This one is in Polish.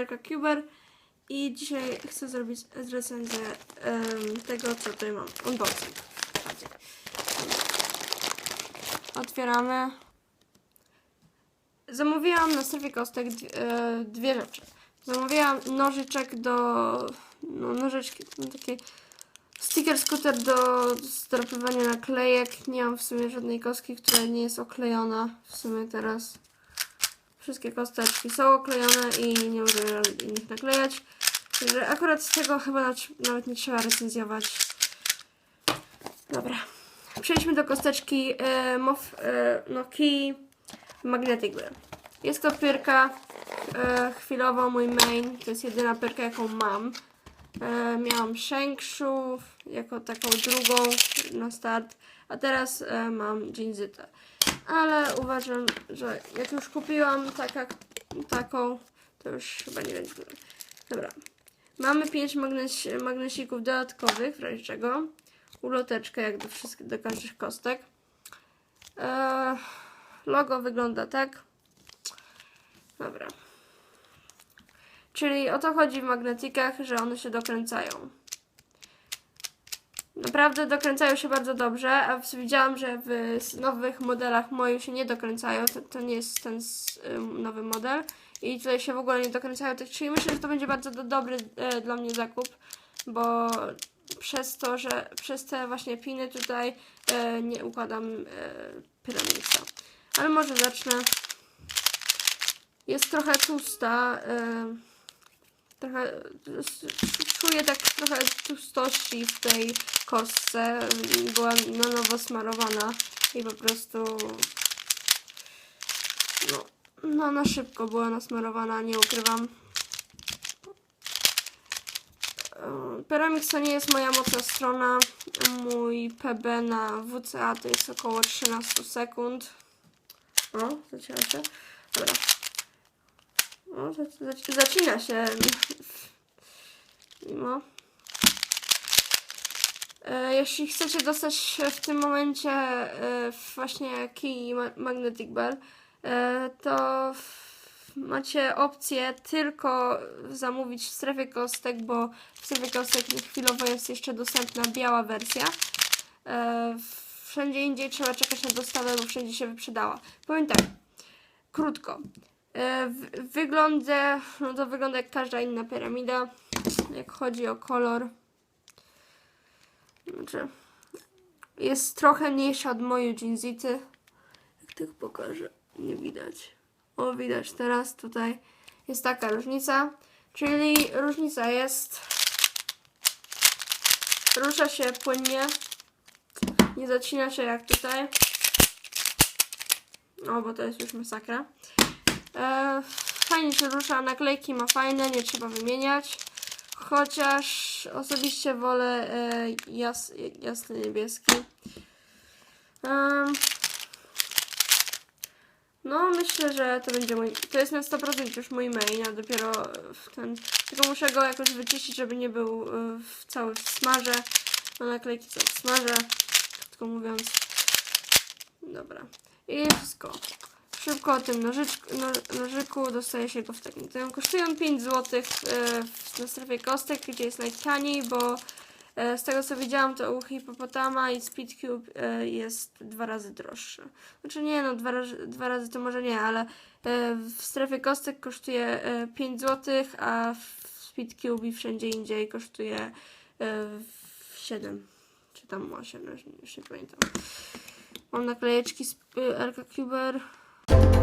LK Cuber i dzisiaj chcę zrobić recenzję em, tego, co tutaj mam. Unboxing. Otwieramy. Zamówiłam na strefie kostek dwie, e, dwie rzeczy. Zamówiłam nożyczek do. No, nożyczki, no, takie sticker scooter do strapywania naklejek. Nie mam w sumie żadnej kostki, która nie jest oklejona. W sumie teraz wszystkie kosteczki są oklejone i nie mogę innych naklejać. Także akurat z tego chyba nawet nie trzeba recenzjować. Dobra. Przejdźmy do kosteczki e, Mof, e, Noki Magnetic Wear. Jest to pyrka e, chwilowo mój main. To jest jedyna pyrka jaką mam. E, miałam Shankshu jako taką drugą na start, a teraz e, mam Jinzytę. Ale uważam, że jak już kupiłam taka, taką, to już chyba nie będzie. Dobra. Mamy 5 magnes magnesików dodatkowych, w razie czego. Uloteczkę jak do, wszystkich, do każdych kostek. E, logo wygląda tak. Dobra. Czyli o to chodzi w magnetikach, że one się dokręcają. Naprawdę dokręcają się bardzo dobrze, a widziałam, że w nowych modelach moich się nie dokręcają. To, to nie jest ten nowy model. I tutaj się w ogóle nie dokręcają. Tak, czyli myślę, że to będzie bardzo do, dobry e, dla mnie zakup, bo przez to, że przez te właśnie piny tutaj e, nie układam e, pyramidca. Ale może zacznę. Jest trochę tłusta. E, trochę czuję tak trochę tłustości w tej kostce. Była na nowo smarowana i po prostu no, no na szybko była nasmarowana, nie ukrywam. Pyramix to nie jest moja mocna strona. Mój PB na WCA to jest około 13 sekund. O, zacięła się. Dobra. O, zac- zac- zacina się. Mimo. E, Jeśli chcecie dostać w tym momencie e, właśnie ma- Magnetic Bell, e, to macie opcję tylko zamówić w strefie kostek, bo w strefie kostek chwilowo jest jeszcze dostępna biała wersja. Wszędzie indziej trzeba czekać na dostawę, bo wszędzie się wyprzedała. Powiem tak, krótko. E, Wygląda, no to wygląda jak każda inna piramida, jak chodzi o kolor. Znaczy, jest trochę mniejsza od mojej jeansity. Jak tak pokażę, nie widać. O, widać teraz tutaj. Jest taka różnica. Czyli różnica jest. Rusza się płynnie. Nie zacina się jak tutaj. O, bo to jest już masakra. E, fajnie się rusza, naklejki ma fajne, nie trzeba wymieniać. Chociaż osobiście wolę e, jas, jasny niebieski. No, myślę, że to będzie mój. To jest na 100% już mój main, a dopiero w ten. Tylko muszę go jakoś wyczyścić, żeby nie był e, w cały w smarze. No, naklejki są w smarze, krótko mówiąc. Dobra. I wszystko. Szybko o tym nożyczku, no, nożyku dostaje się go w takim tym. Kosztują 5 zł w, na strefie kostek, gdzie jest najtaniej, bo e, z tego co widziałam to u Hipopotama i Speedcube e, jest dwa razy droższe. Znaczy nie, no dwa razy, dwa razy to może nie, ale e, w strefie kostek kosztuje e, 5 zł, a w Speedcube i wszędzie indziej kosztuje e, 7 czy tam 8, już, nie pamiętam. Mam naklejeczki z y, LK Cuber.